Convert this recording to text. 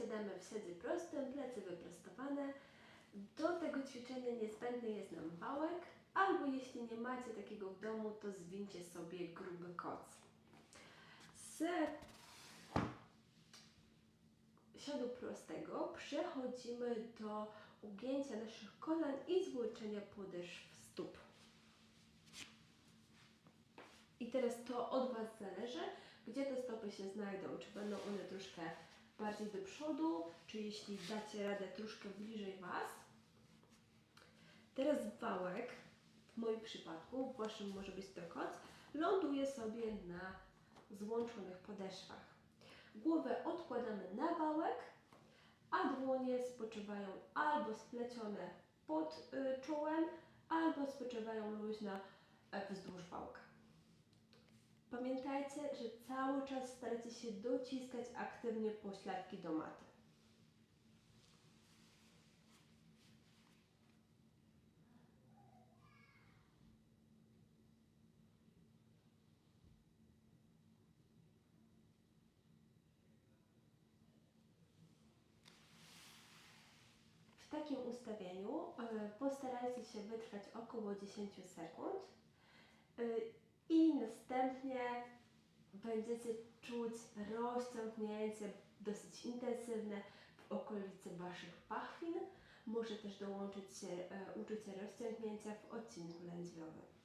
siadamy w siadzie prostym, plecy wyprostowane. Do tego ćwiczenia niezbędny jest nam wałek, albo jeśli nie macie takiego w domu, to zwincie sobie gruby koc. Z siadu prostego przechodzimy do ugięcia naszych kolan i złączenia podeszw stóp. I teraz to od Was zależy, gdzie te stopy się znajdą. Czy będą one troszkę bardziej do przodu, czy jeśli dacie radę troszkę bliżej Was. Teraz wałek, w moim przypadku, w Waszym może być to koc, ląduje sobie na złączonych podeszwach. Głowę odkładamy na wałek, a dłonie spoczywają albo splecione pod y, czołem, albo spoczywają luźno e, wzdłuż wałka. Pamiętajcie, że cały czas starajcie się dociskać aktywnie pośladki do maty. W takim ustawieniu e, postarajcie się wytrwać około 10 sekund y, i następnie będziecie czuć rozciągnięcie dosyć intensywne w okolicy Waszych pachwin. Może też dołączyć się e, uczucie rozciągnięcia w odcinku lędźwiowym.